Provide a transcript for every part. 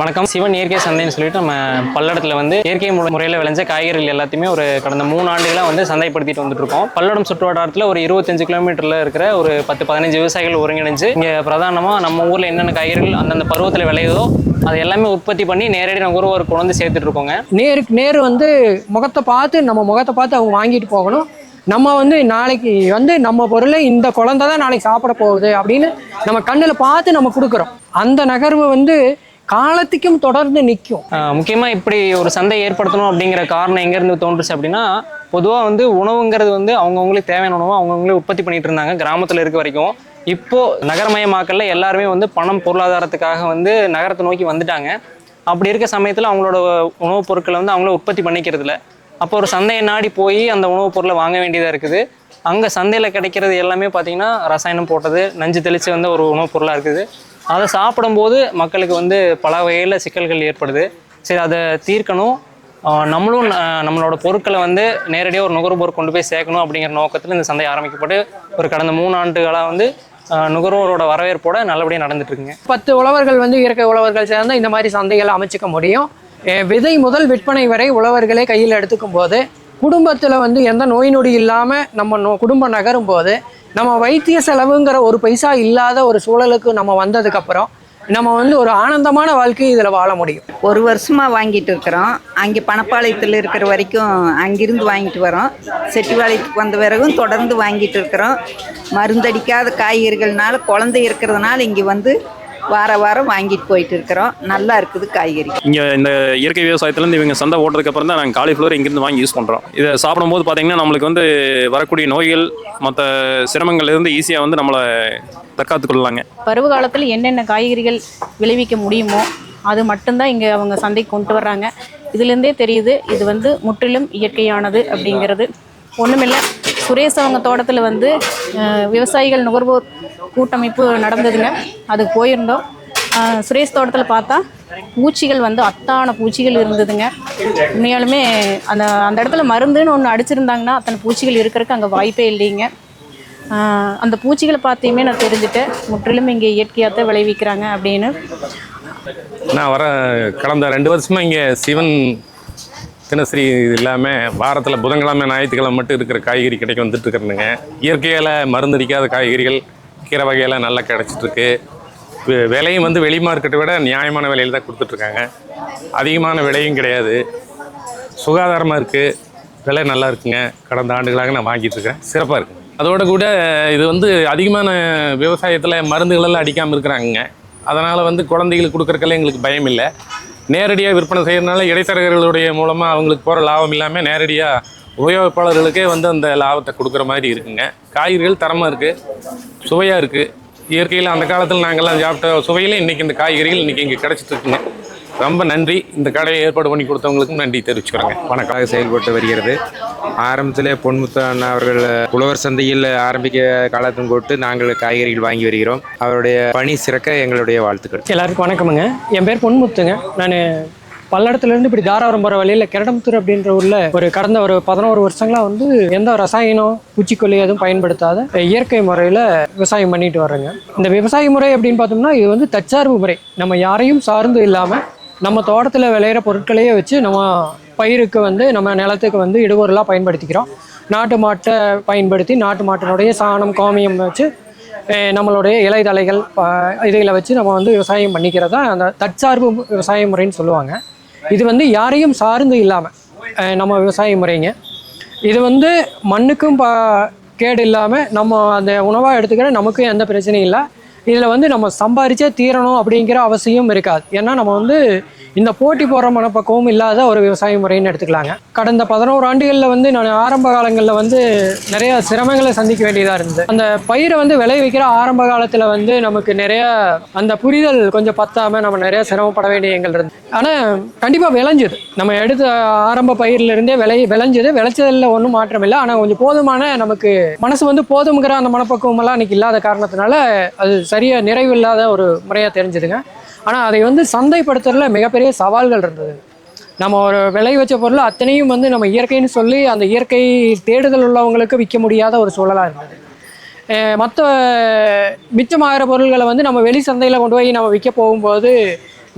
வணக்கம். சிவன் இயற்கை சந்தைன்னு சொல்லிட்டு நம்ம பல்லடத்தில் வந்து இயற்கை முறையில் விளைஞ்ச காய்கறிகள் எல்லாத்தையுமே ஒரு கடந்த மூணு ஆண்டுகளாக வந்து சந்தைப்படுத்திட்டு வந்துட்டு இருக்கோம். பல்லடம் சுற்றுவட்டாரத்தில் ஒரு இருபத்தஞ்சு கிலோமீட்டரில் இருக்கிற ஒரு பத்து பதினஞ்சு விவசாயிகள் ஒருங்கிணைஞ்சு இங்கே பிரதானமாக நம்ம ஊரில் என்னென்ன காய்கறிகள் அந்தந்த பருவத்தில் விளையுதோ அது எல்லாமே உற்பத்தி பண்ணி நேரடி நுகர்வோர் கொண்டு வந்து சேர்த்துட்டு இருக்கோங்க. நேருக்கு நேர் வந்து முகத்தை பார்த்து நம்ம முகத்தை பார்த்து அவங்க வாங்கிட்டு போகணும். நம்ம வந்து நாளைக்கு வந்து நம்ம பொருளை இந்த குழந்தை தான் நாளைக்கு சாப்பிட போகுது அப்படின்னு நம்ம கண்ணில் பார்த்து நம்ம கொடுக்குறோம். அந்த நகர்வு வந்து காலத்துக்கும் தொடர்ந்து நிற்கும் முக்கியமாக இப்படி ஒரு சந்தை ஏற்படுத்தணும் அப்படிங்கிற காரணம் எங்கேருந்து தோன்றுச்சு அப்படின்னா பொதுவாக வந்து உணவுங்கிறது வந்து அவங்கவுங்களுக்கு தேவையான உணவு அவங்கவுங்களே உற்பத்தி பண்ணிட்டு இருந்தாங்க கிராமத்தில் இருக்க வரைக்கும். இப்போ நகரமயமாக்கல்ல எல்லாருமே வந்து பணம் பொருளாதாரத்துக்காக வந்து நகரத்தை நோக்கி வந்துட்டாங்க. அப்படி இருக்க சமயத்தில் அவங்களோட உணவுப் பொருட்களை வந்து அவங்கள உற்பத்தி பண்ணிக்கிறதுல அப்போ ஒரு சந்தையை நாடி போய் அந்த உணவுப் பொருளை வாங்க வேண்டியதாக இருக்குது. அங்கே சந்தையில் கிடைக்கிறது எல்லாமே பார்த்தீங்கன்னா ரசாயனம் போட்டது நஞ்சு தெளித்து வந்து ஒரு உணவுப் பொருளாக இருக்குது. அதை சாப்பிடும்போது மக்களுக்கு வந்து பல வகையில் சிக்கல்கள் ஏற்படுது. சரி அதை தீர்க்கணும். நம்மளும் நம்மளோட பொருட்களை வந்து நேரடியாக ஒரு நுகர்வோர் கொண்டு போய் சேர்க்கணும் அப்படிங்கிற நோக்கத்தில் இந்த சந்தை ஆரம்பிக்கப்பட்டு ஒரு கடந்த மூணு ஆண்டுகளாக வந்து நுகர்வோரோட வரவேற்போட நல்லபடியாக நடந்துட்டு பத்து உழவர்கள் வந்து இயற்கை உழவர்கள் சேர்ந்து இந்த மாதிரி சந்தைகளை அமைச்சிக்க முடியும். விதை முதல் விற்பனை வரை உழவர்களே கையில் எடுத்துக்கும் போது குடும்பத்தில் வந்து எந்த நோய் நொடி இல்லாமல் நம்ம நோ குடும்பம் நகரும் போது நம்ம வைத்திய செலவுங்கிற ஒரு பைசா இல்லாத ஒரு சூழலுக்கு நம்ம வந்ததுக்கப்புறம் நம்ம வந்து ஒரு ஆனந்தமான வாழ்க்கையை இதில் வாழ முடியும். ஒரு வருஷமாக வாங்கிட்டு இருக்கிறோம். அங்கே பணப்பாளையத்தில் இருக்கிற வரைக்கும் அங்கிருந்து வாங்கிட்டு வரோம். செட்டிவாளையத்துக்கு வந்த பிறகும் தொடர்ந்து வாங்கிட்டு இருக்கிறோம். மருந்தடிக்காத காய்கறிகள்னால குழந்தை இருக்கிறதுனால இங்கே வந்து வார வாரம் வாங்கிட்டு போயிட்டு இருக்கிறோம். நல்லா இருக்குது காய்கறி. இங்கே இந்த இயற்கை விவசாயத்துலேருந்து இவங்க சந்தை ஓட்டுறதுக்கு அப்புறம் தான் நாங்கள் காலிஃப்ளவர் இங்கேருந்து வாங்கி யூஸ் பண்ணுறோம் இதை சாப்பிடும்போது பார்த்தீங்கன்னா நம்மளுக்கு வந்து வரக்கூடிய நோய்கள் மற்ற சிரமங்கள்லேருந்து ஈஸியாக வந்து நம்மளை தற்காத்துக் கொள்ளலாங்க பருவ காலத்தில் என்னென்ன காய்கறிகள் விளைவிக்க முடியுமோ அது மட்டும்தான் இங்கே அவங்க சந்தைக்கு கொண்டு வர்றாங்க. இதுலேருந்தே தெரியுது இது வந்து முற்றிலும் இயற்கையானது அப்படிங்கிறது. ஒன்றுமில்லை சுரேஷ் அவங்க தோட்டத்தில் வந்து விவசாயிகள் நுகர்வோர் கூட்டமைப்பு நடந்ததுங்க. அதுக்கு போயிருந்தோம். சுரேஷ் தோட்டத்தில் பார்த்தா பூச்சிகள் வந்து அத்தான பூச்சிகள் இருந்ததுங்க. உண்மையாலுமே அந்த அந்த இடத்துல மருந்துன்னு ஒன்று அடிச்சிருந்தாங்கன்னா அத்தனை பூச்சிகள் இருக்கிறதுக்கு அங்கே வாய்ப்பே இல்லைங்க. அந்த பூச்சிகளை பார்த்தையுமே நான் தெரிஞ்சுட்டேன். முற்றிலும் இங்கே இயற்கையாக தான் விளைவிக்கிறாங்க அப்படின்னு. நான் வர கடந்த ரெண்டு வருஷமாக இங்கே சிவன் தினசரி இது இல்லாமல் வாரத்தில் புதன்கிழமை ஞாயிற்றுக்கிழமை மட்டும் இருக்கிற காய்கறி கிடைக்க வந்துட்டு இருக்கிறேனுங்க. இயற்கையால் மருந்தடிக்காத காய்கறிகள் கீரை வகையெல்லாம் நல்லா கிடச்சிட்ருக்கு. விலையும் வந்து வெளி மார்க்கெட்டை விட நியாயமான விலையில் தான் கொடுத்துட்ருக்காங்க. அதிகமான விலையும் கிடையாது. சுகாதாரமாக இருக்குது விலை நல்லா இருக்குங்க. கடந்த ஆண்டுகளாக நான் வாங்கிட்டுருக்கேன் சிறப்பாக இருக்குது அதோட கூட இது வந்து அதிகமான விவசாயத்தில் மருந்துகளெல்லாம் அடிக்காமல் இருக்கிறாங்க அதனால் வந்து குழந்தைகளுக்கு கொடுக்குறக்கெல்லாம் எங்களுக்கு பயம் இல்லை நேரடியாக விற்பனை செய்கிறதுனால இடைத்தரகர்களுடைய மூலமாக அவங்களுக்கு போகிற லாபம் இல்லாமல் நேரடியாக உபயோகிப்பாளர்களுக்கே வந்து அந்த லாபத்தை கொடுக்குற மாதிரி இருக்குங்க. காய்கறிகள் தரமாக இருக்குது சுவையாக இருக்குது இயற்கையில் அந்த காலத்தில் நாங்கள்லாம் சாப்பிட்ட சுவையில் இன்றைக்கி இந்த காய்கறிகள் இன்றைக்கி இங்கே கிடச்சிட்ருக்குங்க ரொம்ப நன்றி. இந்த கடையை ஏற்பாடு பண்ணி கொடுத்தவங்களுக்கும் நன்றி தெரிவிச்சுக்கிறேங்க. வணக்கம். செயல்பட்டு வருகிறது. ஆரம்பத்திலே பொன்முத்து அண்ணா அவர்கள் உழவர் சந்தையில் ஆரம்பிக்க காலத்தும் போட்டு நாங்கள் காய்கறிகள் வாங்கி வருகிறோம். அவருடைய பணி சிறக்க எங்களுடைய வாழ்த்துக்கள். எல்லாருக்கும் வணக்கமுங்க. என் பேர் பொன்முத்துங்க நான் பல்லடத்துலேருந்து இப்படி தாராபுரம் போகிற வழியில் கிரடம்புத்தூர் அப்படின்ற ஊரில் ஒரு கடந்த ஒரு பதினோரு வருஷங்களாக வந்து எந்த ரசாயனம் பூச்சிக்கொல்லி எதுவும் பயன்படுத்தாத இயற்கை முறையில் விவசாயம் பண்ணிட்டு வர்றேங்க. இந்த விவசாய முறை அப்படின்னு பார்த்தோம்னா இது வந்து தற்சார்பு முறை. நம்ம யாரையும் சார்ந்து இல்லாமல் நம்ம தோட்டத்தில் விளையிற பொருட்களையே வச்சு நம்ம பயிருக்கு வந்து நம்ம நிலத்துக்கு வந்து இடுபொருளாக பயன்படுத்திக்கிறோம். நாட்டு மாட்டை பயன்படுத்தி நாட்டு மாட்டினுடைய சாணம் கோமியம் வச்சு நம்மளுடைய இலை தழைகள் இதைகளை வச்சு நம்ம வந்து விவசாயம் பண்ணிக்கிறது தான் அந்த தற்சார்பு விவசாய முறைன்னு சொல்லுவாங்க. இது வந்து யாரையும் சார்ந்து இல்லாமல் நம்ம விவசாய முறைங்க. இது வந்து மண்ணுக்கும் பா கேடு இல்லாமல் நம்ம அந்த உணவாக எடுத்துக்கிற நமக்கும் எந்த பிரச்சனையும் இல்லை. இதில் வந்து நம்ம சம்பாரிச்சே தீரணும் அப்படிங்கிற அவசியம் இருக்காது. ஏன்னா நம்ம வந்து இந்த போட்டி போடுற மனப்பக்குவம் இல்லாத ஒரு விவசாய முறைன்னு எடுத்துக்கலாங்க. கடந்த பதினோரு ஆண்டுகளில் வந்து நான் ஆரம்ப காலங்களில் வந்து நிறைய சிரமங்களை சந்திக்க வேண்டியதாக இருந்தது. அந்த பயிரை வந்து விளைவிக்கிற ஆரம்ப காலத்தில் வந்து நமக்கு நிறைய அந்த புரிதல் கொஞ்சம் பத்தாமல் நம்ம நிறைய சிரமப்பட வேண்டிய எங்கள் இருந்து ஆனால் கண்டிப்பாக விளைஞ்சுது. நம்ம எடுத்த ஆரம்ப பயிர்லேருந்தே விளை விளைஞ்சது. விளைச்சதில் ஒன்றும் மாற்றம் இல்லை. ஆனால் கொஞ்சம் போதுமான நமக்கு மனசு வந்து போதுங்கிற அந்த மனப்பக்குவம் எல்லாம் இல்லாத காரணத்தினால அது சரியாக நிறைவு இல்லாத ஒரு முறையாக தெரிஞ்சுதுங்க. ஆனால் அதை வந்து சந்தைப்படுத்துறதுல மிகப்பெரிய சவால்கள் இருந்தது. நம்ம ஒரு விளை வச்ச பொருள் அத்தனையும் வந்து நம்ம இயற்கைன்னு சொல்லி அந்த இயற்கை தேடுதல் உள்ளவங்களுக்கு விற்க முடியாத ஒரு சூழலாக இருந்தது. மற்ற மிச்சமாகிற பொருள்களை வந்து நம்ம வெளி சந்தையில் கொண்டு போய் நம்ம விற்க போகும்போது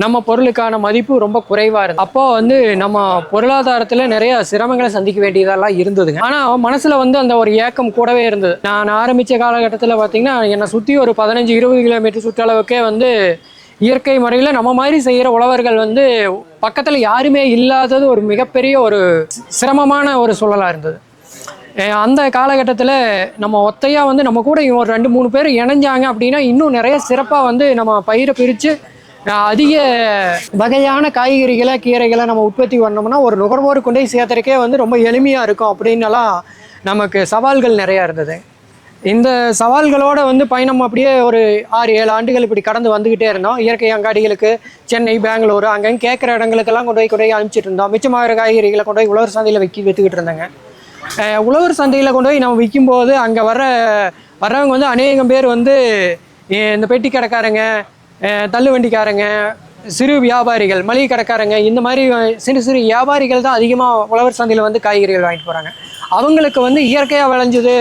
நம்ம பொருளுக்கான மதிப்பு ரொம்ப குறைவாக இருந்தது. அப்போ வந்து நம்ம பொருளாதாரத்தில் நிறைய சிரமங்களை சந்திக்க வேண்டியதெல்லாம் இருந்ததுங்க. ஆனால் மனசில் வந்து அந்த ஒரு ஏக்கம் கூடவே இருந்தது. நான் ஆரம்பித்த காலகட்டத்தில் பார்த்தீங்கன்னா என்னை சுற்றி ஒரு பதினஞ்சு இருபது கிலோமீட்டர் சுற்றளவுக்கே வந்து இயற்கை முறையில் நம்ம மாதிரி செய்கிற உழவர்கள் வந்து பக்கத்தில் யாருமே இல்லாதது ஒரு மிகப்பெரிய ஒரு சிரமமான ஒரு சூழலாக இருந்தது. அந்த காலகட்டத்தில் நம்ம ஒத்தையாக வந்து நம்ம கூட ஒரு ரெண்டு மூணு பேர் இணைஞ்சாங்க அப்படின்னா இன்னும் நிறைய சிறப்பாக வந்து நம்ம பயிரை பிரித்து அதிக வகையான காய்கறிகளை கீரைகளை நம்ம உற்பத்தி பண்ணோம்னா ஒரு நுகர்வோர் கொண்டே சேர்த்துறக்கே வந்து ரொம்ப எளிமையாக இருக்கும் அப்படின்னலாம் நமக்கு சவால்கள் நிறையா இருந்தது. இந்த சவால்களோட வந்து பயணம் அப்படியே ஒரு ஆறு ஏழு ஆண்டுகள் இப்படி கடந்து வந்துக்கிட்டே இருந்தோம். இயற்கை அங்காடிகளுக்கு சென்னை பெங்களூர் அங்கே கேட்குற இடங்களுக்கெல்லாம் கொண்டு போய் கொண்டு போய் அனுப்பிச்சிட்டு இருந்தோம். மிச்சமாகிற காய்கறிகளை கொண்டு போய் உழவர் சந்தையில் விற்கி விற்றுக்கிட்டு இருந்தாங்க. உழவர் சந்தையில் கொண்டு போய் நம்ம விற்கும்போது அங்கே வர வர்றவங்க வந்து அநேகம் பேர் வந்து இந்த பெட்டி கடைக்காரங்க தள்ளுவண்டிக்காரங்க தள்ளு வண்டிக்காரங்க சிறு வியாபாரிகள் மளிகை கடைக்காரங்க இந்த மாதிரி சிறு சிறு வியாபாரிகள் தான் அதிகமாக உழவர் சந்தையில் வந்து காய்கறிகள் வாங்கிட்டு போகிறாங்க அவங்களுக்கு வந்து இயற்கையாக விளைஞ்சது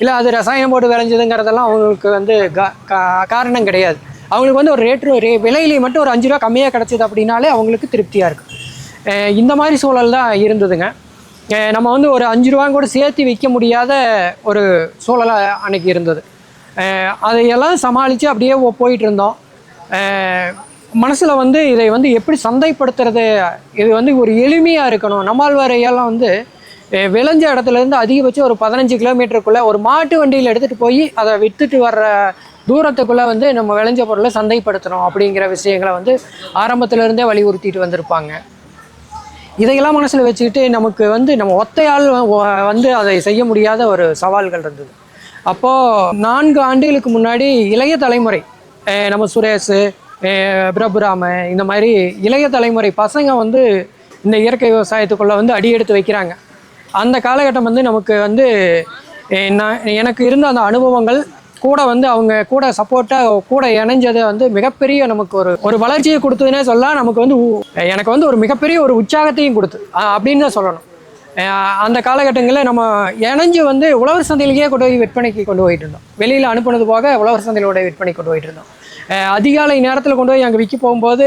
இல்லை அது ரசாயனம் போட்டு விளைஞ்சதுங்கிறதெல்லாம் அவங்களுக்கு வந்து காரணம் கிடையாது. அவங்களுக்கு வந்து ஒரு ரேட்டு ரே விலையிலேயே மட்டும் ஒரு அஞ்சு ரூபா கம்மியாக கிடச்சிது அப்படின்னாலே அவங்களுக்கு திருப்தியாக இருக்கும். இந்த மாதிரி சூழல் தான் இருந்ததுங்க. நம்ம வந்து ஒரு அஞ்சு ரூபாங்க கூட சேர்த்து விற்க முடியாத ஒரு சூழலாக அன்னைக்கு இருந்தது. அதையெல்லாம் சமாளித்து அப்படியே போயிட்டு இருந்தோம். மனசில் வந்து இதை வந்து எப்படி சந்தைப்படுத்துறது? இது வந்து ஒரு எளிமையாக இருக்கணும். நம்மாழ்வாரையெல்லாம் வந்து விளைஞ்ச இடத்துலேருந்து அதிகபட்சம் ஒரு பதினஞ்சு கிலோமீட்டருக்குள்ளே ஒரு மாட்டு வண்டியில் எடுத்துகிட்டு போய் அதை விற்றுட்டு வர்ற தூரத்துக்குள்ளே வந்து நம்ம விளைஞ்ச பொருளை சந்தைப்படுத்தணும் அப்படிங்கிற விஷயங்களை வந்து ஆரம்பத்திலேருந்தே வலியுறுத்திட்டு வந்திருப்பாங்க. இதையெல்லாம் மனசில் வச்சுக்கிட்டு நமக்கு வந்து நம்ம ஒத்தையால் வந்து அதை செய்ய முடியாத ஒரு சவால்கள் இருந்தது. அப்போது நான்கு ஆண்டுகளுக்கு முன்னாடி இளைய தலைமுறை நம்ம சுரேஷ் பிரபுராம இந்த மாதிரி இளைய தலைமுறை பசங்க வந்து இந்த இயற்கை விவசாயத்துக்குள்ளே வந்து அடியெடுத்து வைக்கிறாங்க. அந்த காலகட்டம் வந்து நமக்கு வந்து நான் எனக்கு இருந்த அந்த அனுபவங்கள் கூட வந்து அவங்க கூட சப்போர்ட்டாக கூட இணைஞ்சது வந்து மிகப்பெரிய நமக்கு ஒரு ஒரு வளர்ச்சியை கொடுத்ததுன்னே சொல்லலாம். நமக்கு வந்து உ- எனக்கு வந்து ஒரு மிகப்பெரிய ஒரு உற்சாகத்தையும் கொடுத்து அப்படின்னு தான் சொல்லணும். அந்த காலகட்டங்களில் நம்ம இணைஞ்சு வந்து உழவர் சந்தையிலேயே கொண்டு போய் விற்பனைக்கு கொண்டு போயிட்டு இருந்தோம். வெளியில் அனுப்புனது போக உழவர் சந்தையிலோட விற்பனை கொண்டு போயிட்டு இருந்தோம். அதிகாலை நேரத்தில் கொண்டு போய் அங்கே விற்க போகும்போது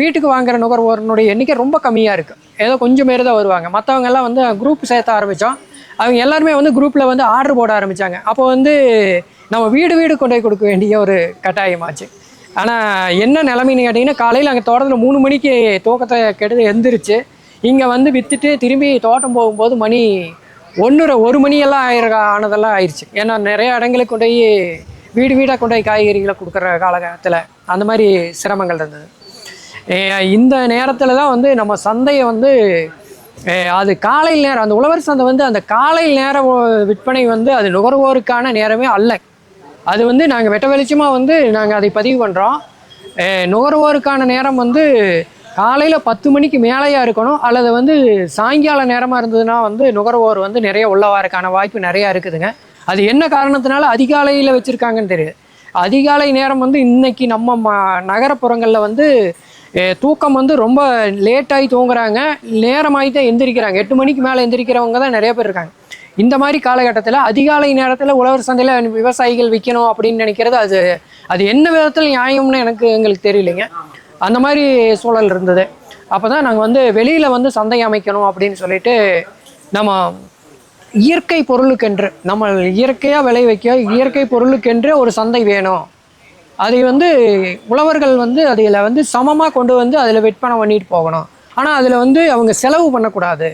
வீட்டுக்கு வாங்குற நுகர்வோரனுடைய எண்ணிக்கை ரொம்ப கம்மியாக இருக்குது ஏதோ கொஞ்சம் பேர் தான் வருவாங்க. மற்றவங்க எல்லாம் வந்து குரூப் சேர்த்த ஆரம்பித்தோம் அவங்க எல்லாருமே வந்து குரூப்பில் வந்து ஆர்டர் போட ஆரம்பித்தாங்க அப்போ வந்து நம்ம வீடு வீடு கொண்டு போய் கொடுக்க வேண்டிய ஒரு கட்டாயமாச்சு. ஆனால் என்ன நிலைமைன்னு கேட்டிங்கன்னா காலையில் அங்கே தோட்டத்தில் மூணு மணிக்கு தூக்கத்தை கெடுத்து எந்திரிச்சு இங்கே வந்து விற்றுட்டு திரும்பி தோட்டம் போகும்போது மணி ஒன்று ஒரு மணியெல்லாம் ஆயிர ஆனதெல்லாம் ஆயிடுச்சு ஏன்னா நிறைய இடங்களுக்கு கொண்டு போய் வீடு வீடாக கொண்டு போய் காய்கறிகளை கொடுக்குற காலகட்டத்தில் அந்த மாதிரி சிரமங்கள் இருந்தது. இந்த நேரத்தில் தான் வந்து நம்ம சந்தையை வந்து அது காலையில் நேரம் அந்த உழவர் சந்தை வந்து அந்த காலை நேர விற்பனை வந்து அது நுகர்வோருக்கான நேரமே அல்ல. அது வந்து நாங்கள் வெட்ட வெளிச்சமாக வந்து நாங்கள் அதை பதிவு பண்ணுறோம் நுகர்வோருக்கான நேரம் வந்து காலையில் பத்து மணிக்கு மேலேயா இருக்கணும் அல்லது வந்து சாயங்கால நேரமாக இருந்ததுன்னா வந்து நுகர்வோர் வந்து நிறைய உள்ளவாருக்கான வாய்ப்பு நிறையா இருக்குதுங்க. அது என்ன காரணத்தினால அதிகாலையில் வச்சுருக்காங்கன்னு தெரியுது. அதிகாலை நேரம் வந்து இன்னைக்கு நம்ம ம நகரப்புறங்களில் வந்து தூக்கம் வந்து ரொம்ப லேட்டாகி தூங்குறாங்க. நேரமாகி தான் எந்திரிக்கிறாங்க. எட்டு மணிக்கு மேலே எந்திரிக்கிறவங்க தான் நிறைய பேர் இருக்காங்க. இந்த மாதிரி காலகட்டத்தில் அதிகாலை நேரத்தில் உழவர் சந்தையில் விவசாயிகள் விற்கணும் அப்படின்னு நினைக்கிறது அது அது என்ன விதத்தில் நியாயம்னு எனக்கு எங்களுக்கு தெரியலைங்க. அந்த மாதிரி சூழல் இருந்தது. அப்போ தான் நாங்கள் வந்து வெளியில் வந்து சந்தை அமைக்கணும் அப்படின்னு சொல்லிட்டு நம்ம இயற்கை பொருளுக்கென்று. நம்ம இயற்கையாக விளைவிக்க இயற்கை பொருளுக்கென்று ஒரு சந்தை வேணும். அதை வந்து உழவர்கள் வந்து அதில் வந்து சமமாக கொண்டு வந்து அதில் விற்பனை பண்ணிட்டு போகணும். ஆனால் அதில் வந்து அவங்க செலவு பண்ணக்கூடாது.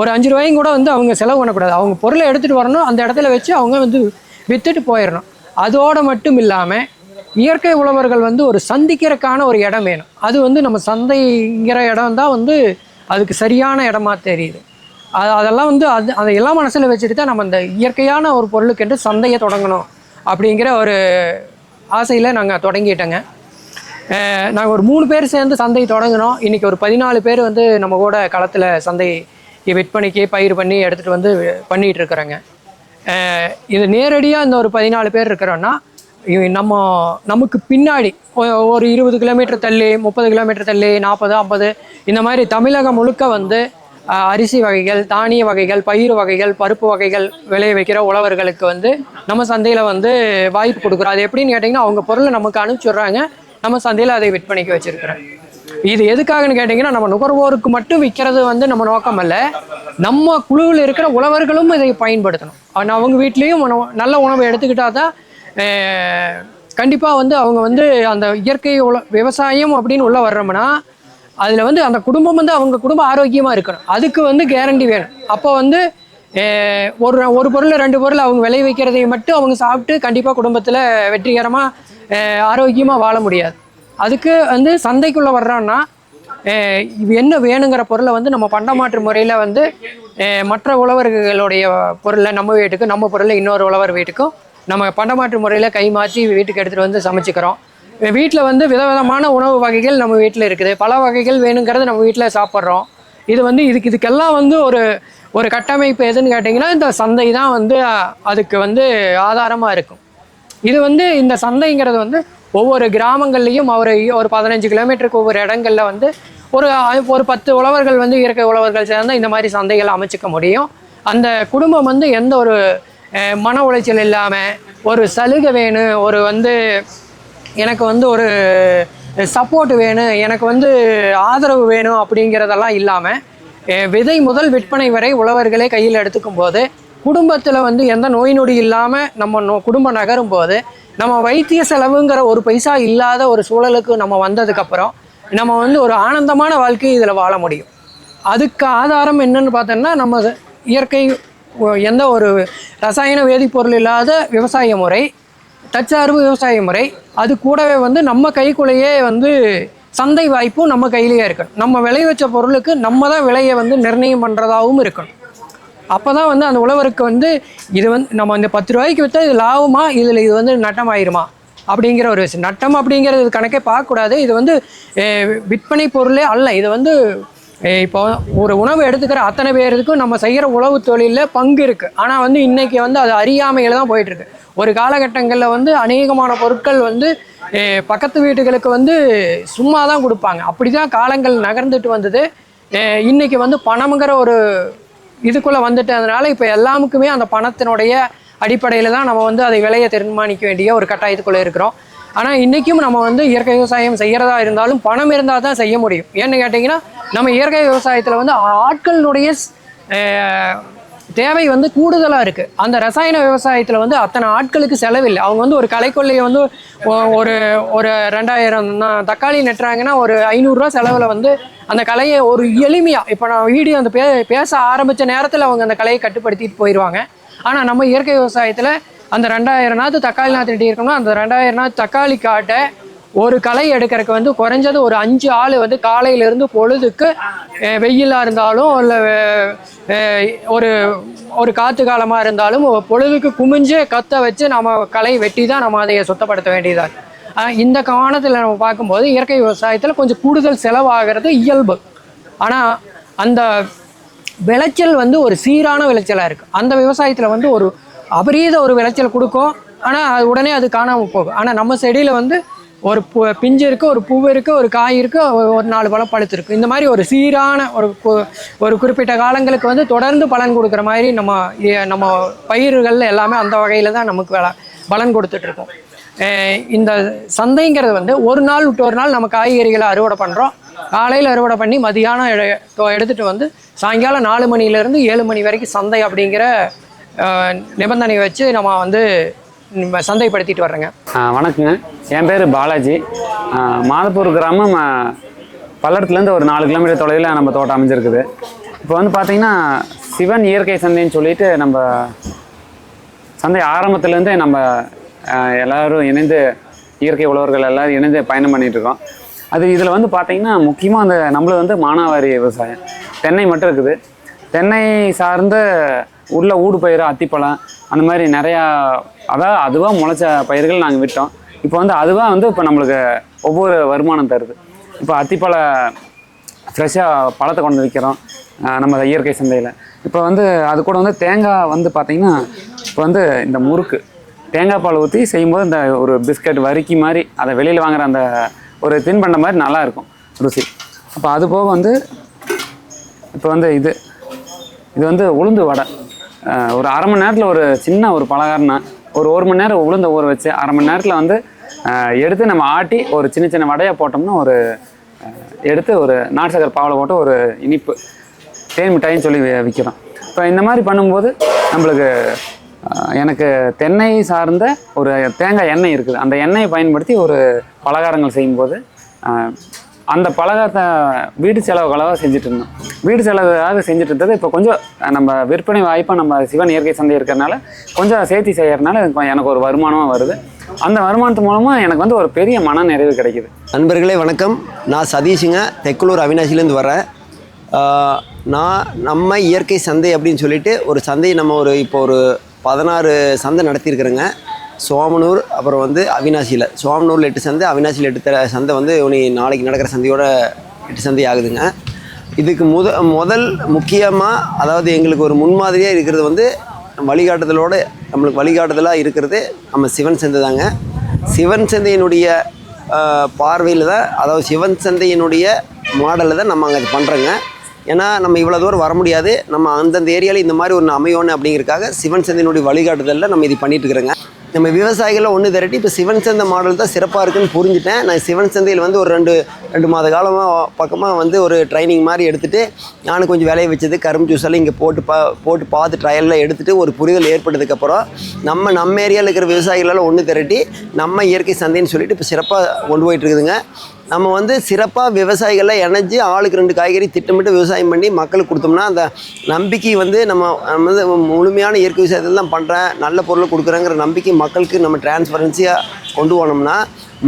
ஒரு அஞ்சு ரூபாயும் கூட வந்து அவங்க செலவு பண்ணக்கூடாது. அவங்க பொருளை எடுத்துகிட்டு வரணும் அந்த இடத்துல வச்சு அவங்க வந்து விற்றுட்டு போயிடணும் அதோடு மட்டும் இல்லாமல் இயற்கை உழவர்கள் வந்து ஒரு சந்திக்கிறக்கான ஒரு இடம் வேணும். அது வந்து நம்ம சந்தைங்கிற இடம் தான் வந்து அதுக்கு சரியான இடமா தெரியுது. அது அதெல்லாம் வந்து அது அதை எல்லாம் மனசில் வச்சுட்டு தான் நம்ம இந்த இயற்கையான ஒரு பொருளுக்கென்று சந்தையை தொடங்கணும் அப்படிங்கிற ஒரு ஆசையில் நாங்கள் தொடங்கிட்டோங்க. நாங்கள் ஒரு மூணு பேர் சேர்ந்து சந்தை தொடங்கினோம். இன்றைக்கி ஒரு பதினாலு பேர் வந்து நம்ம கூட களத்தில் சந்தை விற்பனைக்கு பயிர் பண்ணி எடுத்துகிட்டு வந்து பண்ணிகிட்டு இருக்கிறோங்க. இது நேரடியாக இந்த ஒரு பதினாலு பேர் இருக்கிறோன்னா நம்ம நமக்கு பின்னாடி ஒரு இருபது கிலோமீட்டர் தள்ளி முப்பது கிலோமீட்டர் தள்ளி நாற்பது ஐம்பது இந்த மாதிரி தமிழகம் முழுக்க வந்து அரிசி வகைகள் தானிய வகைகள் பயிர் வகைகள் பருப்பு வகைகள் விளைய வைக்கிற உழவர்களுக்கு வந்து நம்ம சந்தையில் வந்து வாய்ப்பு கொடுக்குறோம். அது எப்படின்னு கேட்டிங்கன்னா அவங்க பொருளை நமக்கு அனுப்பிச்சுடுறாங்க. நம்ம சந்தையில் அதை விற்பனைக்கு வச்சுருக்கிறோம். இது எதுக்காகன்னு கேட்டிங்கன்னா நம்ம நுகர்வோருக்கு மட்டும் விற்கிறது வந்து நம்ம நோக்கம் அல்ல. நம்ம குழுவில் இருக்கிற உழவர்களும் இதை பயன்படுத்தணும். ஆனால் அவங்க வீட்லேயும் நல்ல உணவை எடுத்துக்கிட்டால் தான் கண்டிப்பாக வந்து அவங்க வந்து அந்த இயற்கை உல விவசாயம் அப்படின்னு உள்ளே வர்றோம்னா அதில் வந்து அந்த குடும்பம் வந்து அவங்க குடும்பம் ஆரோக்கியமாக இருக்கணும். அதுக்கு வந்து கேரண்டி வேணும். அப்போ வந்து ஒரு ஒரு பொருள் ரெண்டு பொருள் அவங்க விளை வைக்கிறதை மட்டும் அவங்க சாப்பிட்டு கண்டிப்பாக குடும்பத்தில் வெற்றிகரமாக ஆரோக்கியமாக வாழ முடியாது. அதுக்கு வந்து சந்தைக்குள்ளே வர்றோன்னா என்ன வேணுங்கிற பொருளை வந்து நம்ம பண்டமாற்று முறையில் வந்து மற்ற உழவர்களுடைய பொருளை நம்ம வீட்டுக்கும் நம்ம பொருளை இன்னொரு உழவர் வீட்டுக்கும் நம்ம பண்டமாற்று முறையில் கை மாற்றி வீட்டுக்கு எடுத்துகிட்டு வந்து சமைச்சிக்கிறோம். வீட்டில் வந்து விதவிதமான உணவு வகைகள் நம்ம வீட்டில் இருக்குது. பல வகைகள் வேணுங்கிறது நம்ம வீட்டில் சாப்பிட்றோம். இது வந்து இதுக்கு இதுக்கெல்லாம் வந்து ஒரு ஒரு கட்டமைப்பு எதுன்னு கேட்டிங்கன்னா இந்த சந்தை தான் வந்து அதுக்கு வந்து ஆதாரமாக இருக்கும். இது வந்து இந்த சந்தைங்கிறது வந்து ஒவ்வொரு கிராமங்கள்லேயும் ஒரு ஒரு பதினஞ்சு கிலோமீட்டருக்கு ஒவ்வொரு இடங்களில் வந்து ஒரு ஒரு பத்து உழவர்கள் வந்து இயற்கை உழவர்கள் சேர்ந்தா இந்த மாதிரி சந்தைகளை அமைச்சிக்க முடியும். அந்த குடும்பம் வந்து எந்த ஒரு மன உளைச்சல் இல்லாமல் ஒரு சலுகை வேணும் ஒரு வந்து எனக்கு வந்து ஒரு சப்போர்ட் வேணும் எனக்கு வந்து ஆதரவு வேணும் அப்படிங்கிறதெல்லாம் இல்லாமல் விதை முதல் விற்பனை வரை உழவர்களே கையில் எடுத்துக்கும் போது குடும்பத்தில் வந்து எந்த நோய் நொடி இல்லாமல் நம்ம நோ குடும்பம் நகரும் போது நம்ம வைத்திய செலவுங்கிற ஒரு பைசா இல்லாத ஒரு சூழலுக்கு நம்ம வந்ததுக்கப்புறம் நம்ம வந்து ஒரு ஆனந்தமான வாழ்க்கையை இதில் வாழ முடியும். அதுக்கு ஆதாரம் என்னன்னு பார்த்தோம்னா நம்ம இயற்கை எந்த ஒரு ரசாயன வேதிப்பொருள் இல்லாத விவசாய முறை தற்சார்பு விவசாய முறை. அது கூடவே வந்து நம்ம கைக்குள்ளேயே வந்து சந்தை வாய்ப்பும் நம்ம கையிலேயே இருக்கணும். நம்ம விளைவிச்ச பொருளுக்கு நம்ம தான் விலையை வந்து நிர்ணயம் பண்ணுறதாகவும் இருக்கணும். அப்போ தான் வந்து அந்த உழவருக்கு வந்து இது வந்து நம்ம இந்த பத்து ரூபாய்க்கு விற்றா இது லாபமா? இதில் இது வந்து நட்டம் ஆயிருமா அப்படிங்கிற ஒரு விஷயம். நட்டம் அப்படிங்கிறது கணக்கே பார்க்கக்கூடாது இது வந்து விற்பனை பொருளே அல்ல. இது வந்து இப்போ ஒரு உணவு எடுத்துக்கிற அத்தனை பேருக்கும் நம்ம செய்கிற உழவு தொழிலில் பங்கு இருக்குது ஆனால் வந்து இன்றைக்கி வந்து அது அறியாமையில் தான் போயிட்டுருக்கு. ஒரு காலகட்டங்களில் வந்து அநேகமான பொருட்கள் வந்து பக்கத்து வீட்டுகளுக்கு வந்து சும்மா தான் கொடுப்பாங்க. அப்படி தான் காலங்கள் நகர்ந்துட்டு வந்தது. இன்றைக்கி வந்து பணம்ங்கிற ஒரு இதுக்குள்ளே வந்துட்டதுனால இப்போ எல்லாமுக்குமே அந்த பணத்தினுடைய அடிப்படையில் தான் நம்ம வந்து அதை விலையை தீர்மானிக்க வேண்டிய ஒரு கட்டாயத்துக்குள்ளே இருக்கிறோம். ஆனால் இன்றைக்கும் நம்ம வந்து இயற்கை விவசாயம் செய்கிறதா இருந்தாலும் பணம் இருந்தால் தான் செய்ய முடியும். ஏன்னு கேட்டிங்கன்னா நம்ம இயற்கை விவசாயத்தில் வந்து ஆட்களினுடைய தேவை வந்து கூடுதலாக இருக்குது அந்த ரசாயன விவசாயத்தில் வந்து அத்தனை ஆட்களுக்கு செலவில்லை. அவங்க வந்து ஒரு கலைக்கொல்லையை வந்து ஒரு ஒரு ரெண்டாயிரம் தான் தக்காளி நட்டுறாங்கன்னா ஒரு ஐநூறுரூவா செலவில் வந்து அந்த கலையை ஒரு எளிமையாக இப்போ நான் வீடியோ அந்த பே பேச ஆரம்பித்த நேரத்தில் அவங்க அந்த கலையை கட்டுப்படுத்திட்டு போயிடுவாங்க ஆனால் நம்ம இயற்கை விவசாயத்தில் அந்த ரெண்டாயிரம் நாற்று தக்காளி நாற்று நட்டி இருக்கோம்னா அந்த ரெண்டாயிரம் நாற்று தக்காளி காட்டை ஒரு களை எடுக்கிறதுக்கு வந்து குறைஞ்சது ஒரு அஞ்சு ஆள் வந்து காலையிலேருந்து பொழுதுக்கு வெயிலாக இருந்தாலும் இல்லை ஒரு ஒரு காற்று காலமாக இருந்தாலும் பொழுதுக்கு குமிஞ்சு கத்த வச்சு நம்ம களை வெட்டி தான் நம்ம அதை சுத்தப்படுத்த வேண்டியதாக இந்த காலத்தில் நம்ம பார்க்கும்போது இயற்கை விவசாயத்தில் கொஞ்சம் கூடுதல் செலவாகிறது இயல்பு. ஆனால் அந்த விளைச்சல் வந்து ஒரு சீரான விளைச்சலாக இருக்குது அந்த விவசாயத்தில் வந்து ஒரு அபரீத ஒரு விளைச்சல் கொடுக்கும். ஆனால் அது உடனே அது காணாமல் போகும். ஆனால் நம்ம செடியில் வந்து ஒரு பூ பிஞ்சு இருக்குது ஒரு பூ இருக்குது ஒரு காய் இருக்குது ஒரு- நாலு பழம் பழுத்து இந்த மாதிரி ஒரு சீரான ஒரு கு- ஒரு குறிப்பிட்ட காலங்களுக்கு வந்து தொடர்ந்து பலன் கொடுக்குற மாதிரி நம்ம நம்ம பயிர்கள் எல்லாமே அந்த வகையில் தான் நமக்கு வேலை பலன் கொடுத்துட்ருக்கோம் இந்த சந்தைங்கிறது வந்து ஒரு நாள் விட்டு ஒரு நாள் நம்ம காய்கறிகளை அறுவடை பண்ணுறோம் காலையில் அறுவடை பண்ணி மதியானம் எடுத்துகிட்டு வந்து சாயங்காலம் நாலு மணிலேருந்து ஏழு மணி வரைக்கும் சந்தை அப்படிங்கிற நிபந்தனை நிபந்தனையை வச்சு நம்ம வந்து நம்ம சந்தைப்படுத்திட்டு வர்றோங்க. வணக்கங்க. என் பேர் பாலாஜி. மாதப்பூர் கிராமம் பல்லடத்துலேருந்து ஒரு நாலு கிலோமீட்டர் தொலைவில் நம்ம தோட்டம் அமைஞ்சிருக்குது. இப்போ வந்து பார்த்தீங்கன்னா சிவன் இயற்கை சந்தைன்னு சொல்லிட்டு நம்ம சந்தை ஆரம்பத்துலேருந்தே நம்ம எல்லோரும் எல்லாரும் இணைந்து இயற்கை உழவர்கள் எல்லோரும் இணைந்து பயணம் பண்ணிகிட்ருக்கோம் அது இதில் வந்து பார்த்தீங்கன்னா முக்கியமாக அந்த நம்மளது வந்து மானாவாரி விவசாயம். தென்னை மட்டும் இருக்குது. தென்னை சார்ந்த உள்ள ஊடு பயிர் அத்திப்பழம் அந்த மாதிரி நிறையா அதாவது அதுவாக முளைச்ச பயிர்கள் நாங்கள் விட்டோம். இப்போ வந்து அதுவாக வந்து இப்போ நம்மளுக்கு ஒவ்வொரு வருமானம் தருது. இப்போ அத்திப்பழ ஃப்ரெஷ்ஷாக பழத்தை கொண்டு வந்து விற்கிறோம் நம்ம இயற்கை சந்தையில். இப்போ வந்து அது கூட வந்து தேங்காய் வந்து பார்த்திங்கன்னா இப்போ வந்து இந்த முறுக்கு தேங்காய் பால் ஊற்றி செய்யும்போது இந்த ஒரு பிஸ்கட் வரிக்கி மாதிரி அதை வெளியில் வாங்குற அந்த ஒரு தின்பண்ட மாதிரி நல்லாயிருக்கும் ருசி. அப்போ அது போக வந்து இப்போ வந்து இது இது வந்து உளுந்து வடை. ஒரு அரை மணி நேரத்தில் ஒரு சின்ன ஒரு பலகாரம்னா ஒரு ஒரு மணி நேரம் உளுந்த ஊற வச்சு அரை மணி நேரத்தில் வந்து எடுத்து நம்ம ஆட்டி ஒரு சின்ன சின்ன வடையாக போட்டோம்னா ஒரு எடுத்து ஒரு நாட்டு சக்கரை பாவில் போட்டு ஒரு இனிப்பு தேன் மிட்டாயின்னு சொல்லி விற்கிறோம் இப்போ இந்த மாதிரி பண்ணும்போது நம்மளுக்கு எனக்கு தென்னை சார்ந்த ஒரு தேங்காய் எண்ணெய் இருக்குது. அந்த எண்ணெயை பயன்படுத்தி ஒரு பலகாரங்கள் செய்யும்போது அந்த பலகாரத்தை வீடு செலவுகளாக செஞ்சுட்டு இருந்தோம் வீடு செலவுக்காக செஞ்சுட்டு இருந்தது இப்போ கொஞ்சம் நம்ம விற்பனை வாய்ப்பாக நம்ம சிவன் இயற்கை சந்தை இருக்கிறனால கொஞ்சம் சேர்த்தி செய்கிறனால எனக்கு எனக்கு ஒரு வருமானமாக வருது. அந்த வருமானத்து மூலமாக எனக்கு வந்து ஒரு பெரிய மன நிறைவு கிடைக்குது. நண்பர்களே வணக்கம். நான் சதீஷுங்க. தெக்குலூர் அவினாசிலேருந்து வரேன். நான் நம்ம இயற்கை சந்தை அப்படின்னு சொல்லிட்டு ஒரு சந்தை நம்ம ஒரு இப்போ ஒரு பதினாறு சந்தை நடத்தியிருக்கிறேங்க. சோமனூர் அப்புறம் வந்து அவினாசியில். சோமனூரில் எட்டு சந்தை அவினாசியில் எட்டு சந்தை வந்து இனி நாளைக்கு நடக்கிற சந்தையோட எட்டு சந்தை ஆகுதுங்க. இதுக்கு முத முதல் முக்கியமாக அதாவது எங்களுக்கு ஒரு முன்மாதிரியாக இருக்கிறது வந்து வழிகாட்டுதலோடு நம்மளுக்கு வழிகாட்டுதலாக இருக்கிறது நம்ம சிவன் சந்தை தாங்க. சிவன் சந்தையினுடைய பார்வையில் தான் அதாவது சிவன் சந்தையினுடைய மாடலில் தான் நம்ம அங்கே பண்ணுறோங்க ஏன்னா நம்ம இவ்வளோ தூரம் வர முடியாது. நம்ம அந்தந்த ஏரியாவில் இந்த மாதிரி ஒன்று அமையணும் அப்படிங்கிறதுக்காக சிவன் சந்தையினுடைய வழிகாட்டுதலில் நம்ம இது பண்ணிட்டு இருக்கிறோங்க. நம்ம விவசாயிகளில் ஒன்று திரட்டி இப்போ சிவன் சந்தை மாடல் தான் சிறப்பாக இருக்குன்னு புரிஞ்சுட்டேன். நான் சிவன் சந்தையில் வந்து ஒரு ரெண்டு ரெண்டு மாத காலமாக பக்கமாக வந்து ஒரு ட்ரைனிங் மாதிரி எடுத்துகிட்டு நானும் கொஞ்சம் விளைய வச்சது கரும்பு ஜூஸ் எல்லாம் இங்கே போட்டு பா போட்டு பார்த்து ட்ரையலில் எடுத்துகிட்டு ஒரு புரிதல் ஏற்பட்டதுக்கப்புறம் நம்ம நம்ம ஏரியாவில் இருக்கிற விவசாயிகளெல்லாம் ஒன்று திரட்டி நம்ம இயற்கை சந்தைன்னு சொல்லிட்டு இப்போ சிறப்பாக கொண்டு போயிட்டு இருக்குதுங்க. நம்ம வந்து சிறப்பாக விவசாயிகளை இணைஞ்சு ஆளுக்கு ரெண்டு காய்கறி திட்டமிட்டு விவசாயம் பண்ணி மக்களுக்கு கொடுத்தோம்னா அந்த நம்பிக்கை வந்து நம்ம வந்து முழுமையான இயற்கை விவசாயத்தில் தான் பண்ணுறேன் நல்ல பொருளை கொடுக்குறேங்கிற நம்பிக்கை மக்களுக்கு நம்ம டிரான்ஸ்பரன்சியாக கொண்டு போனோம்னா